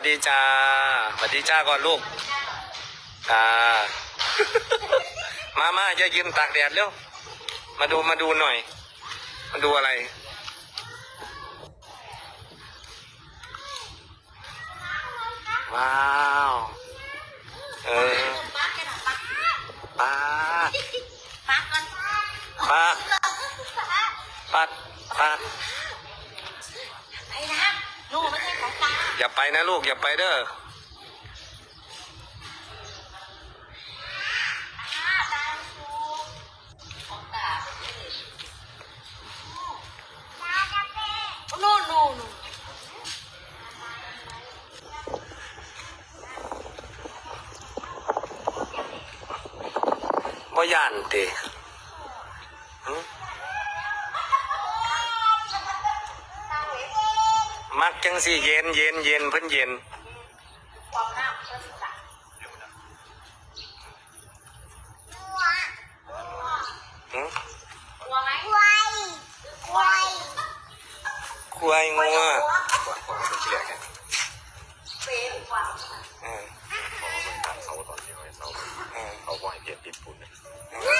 วัสดีจ้าสวัสดีจ้าก่อนลูกจ้ามามาจะยืนตากแดดเร็ว มาดูมาดูหน่อย มาดูอะไร ว้าวเออปักกันหรอปักปลาปักกันปลาปัดปัดไป นะนู่นไม่ใช่ของตาอย่าไปนะลูกอย่าไปเด้อตาตาดูของตานู่นนู่นนู่นบ่ย่านเตะหึมัก จังสิเย็นเย็นเย็นเพิ่นเย็นความหน้าเพื่อนตาหึกลัวไหมควายควายควายงัวก่อนก่อนเป็นที่แรกเนี่ยเป็นกว่าเออพอมันตั้งเขาตอนที่เขาให้เขาเออเขาบ่ให้เพียรติดปุ่นเนี่ย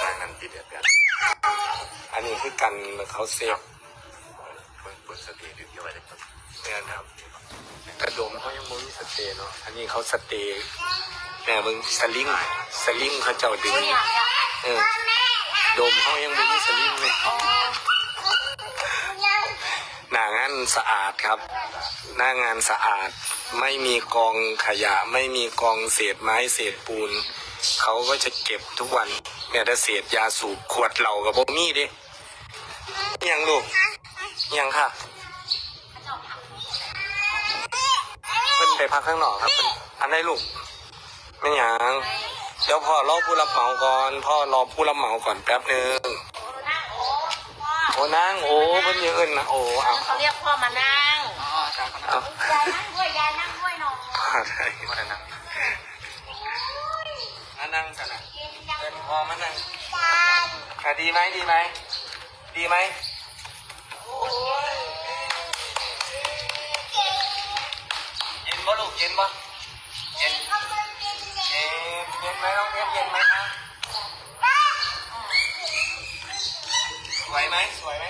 ทางนั้นติดเดือดกันอันนี้คือกันเขาเซฟเปิดเปิดสติดึงเข้าไปเลยครับ เนี่ยครับกระดมเขายังบ่มีสเตย์เนาะอันนี้เขาสเตย์แต่เบิ่งสลิงสลิงเขาเจ้าดึงเออโดมเขายังบ่มีสลิงเลยหน้างานสะอาดครับ หน้างานสะอาดไม่มีกองขยะ ไม่มีกองเศษไม้เศษปูนเขาก็จะเก็บทุกวันแม้แต่เศษยาสูบขวดเหล้ากับบ่มีเดิยังลูกยังค่ะ เพิ่น ไปพักข้างนอกครับเพิ่นอันได้ลูกไม่หยังเดี๋ยวพ่อรอผู้รับเหมาก่อน พ่อรอผู้รับเหมาก่อนแป๊บหนึ่งโอ้นั่งโอ้พ่อโอ้นั่งโอ้เพิ่นยังเอิ้นนะโอ้เอาเขาเรียกพ่อมานั่งเอา ยายนั่งด้วยยายนั่งด้วยหน่อยพ่อได้มานั่งมานั่งสนะเอิ้นพ่อมานั่งอะดีไหมดีไหม ดีไหมเนบ่ลูกเย็นบ่เย็นเย็นเย็นไหมน้องเพชรเย็นไหมคะสวยไหมสวยไหม